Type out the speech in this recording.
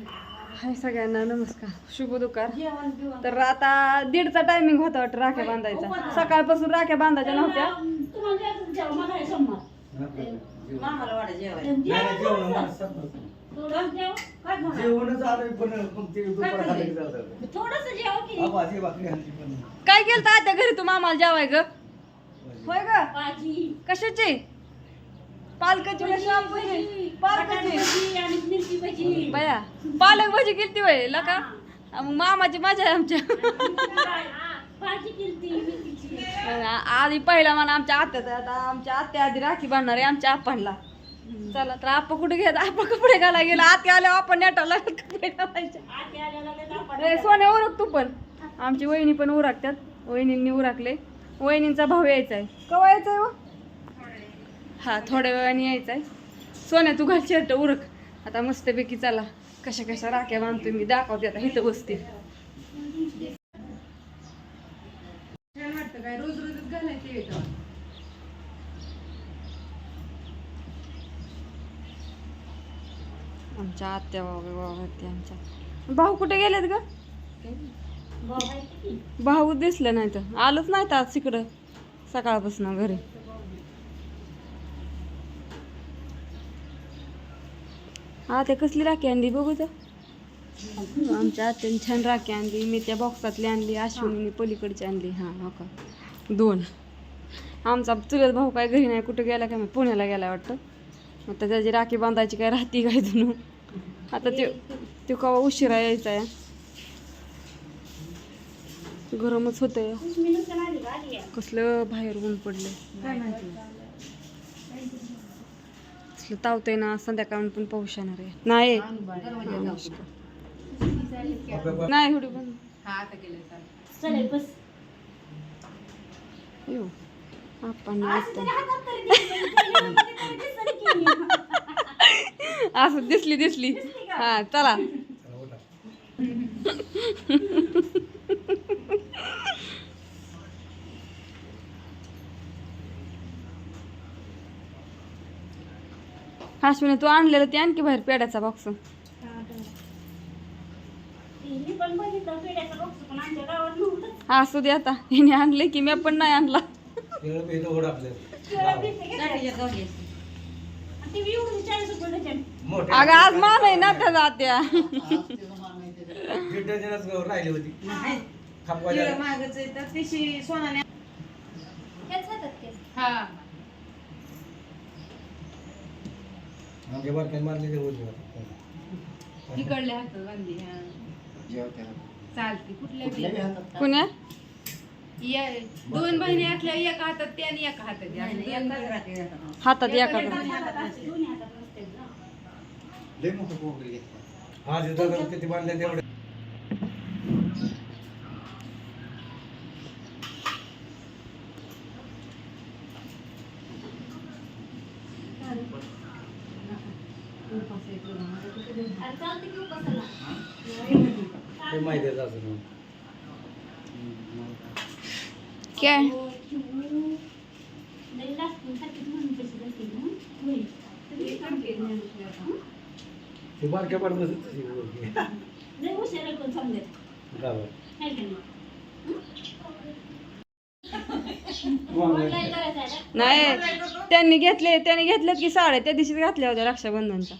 हाय सगळ्यांना नमस्कार. शुभ दुपार. तर आता दीडचा टायमिंग होता वाटतं राख्या बांधायचा. सकाळपासून राख्या बांधायच्या नव्हत्या. काय केलं आता घरी तू मामाला जेवाय ग? होय ग? कशाची? पालकाची? पालकाची. बया पालक भाजी केली वय लका? मग मामाची मजा आहे आमच्या. आधी पहिला म्हणा आमच्या आत्याचा आता आमच्या आत्या आधी राखी बांधणार आहे आमच्या आपणला चला तर आपण कुठे घेत आपण कपडे घालायला गेलो. आत्या आल्यावर आपण नेटाला कपडे घालायचे उरक तू पण. आमची वहिनी पण उरकतात वहिनींनी उरकले वहिनींचा भाऊ यायचा आहे कवा यायचा आहे हा थोड्या वेळाने यायचा आहे. सोन्या तू घाल शर्ट उरक. आता मस्तपैकी चला. कशा कशा राख्या बांधतो मी दाखवते आता इथं बसते. छान वाटतं काय? रोज रोजच घालायचे आमच्या आत्या बाबा आमच्या. भाऊ कुठे गेलेत ग? भाऊ दिसलं नाही तर. आलोच नाही तर आज तिकडं सकाळपासून घरी. हा ते कसली राखी आणली बघू तर. आमच्या आत्याने छान राखी आणली मी त्या बॉक्सातली आणली अश्विनीने पलीकडची आणली. हां हो का? दोन. आमचा चुलत भाऊ काय घरी नाही कुठं गेला काय पुण्याला गेला वाटतं. आता त्याची राखी बांधायची काय राहती काय जणू आता ते ते कवा उशिरा यायचा आहे गरमच होतंय. कसलं बाहेर ऊन पडलं कसलं तावतंय ना संध्याकाळून पण पाऊस येणार आहे. नाही. नाही पण. येऊ आपण असं दिसली दिसली. हा चला. हाशमीने तू आणलेलं ते आणखी बाहेर पेड्याचा बॉक्स हा असू दे आता. हिने आणले की मी पण नाही आणला. अगं आज मान आहे ना त्या जात्या दीड आमच्या बारक्याने मारले ते उजव्या हातात. इकडले हात बांधली हा चालते कुठल्या बी हातात. कुण्या या दोन बहिणी असल्या एका हातात त्या आणि एका हातात. असं हातात. आज किती बांधले तेवढे ते माहिती आहे असं. काय ते बारक्या पडत तशी पोरगी. नाही त्यांनी घेतले त्यांनी घेतलेत की साड्या त्या दिवशीच घातल्या होत्या रक्षाबंधनच्या.